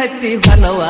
ಹತ್ತಿ ಹೊಲವ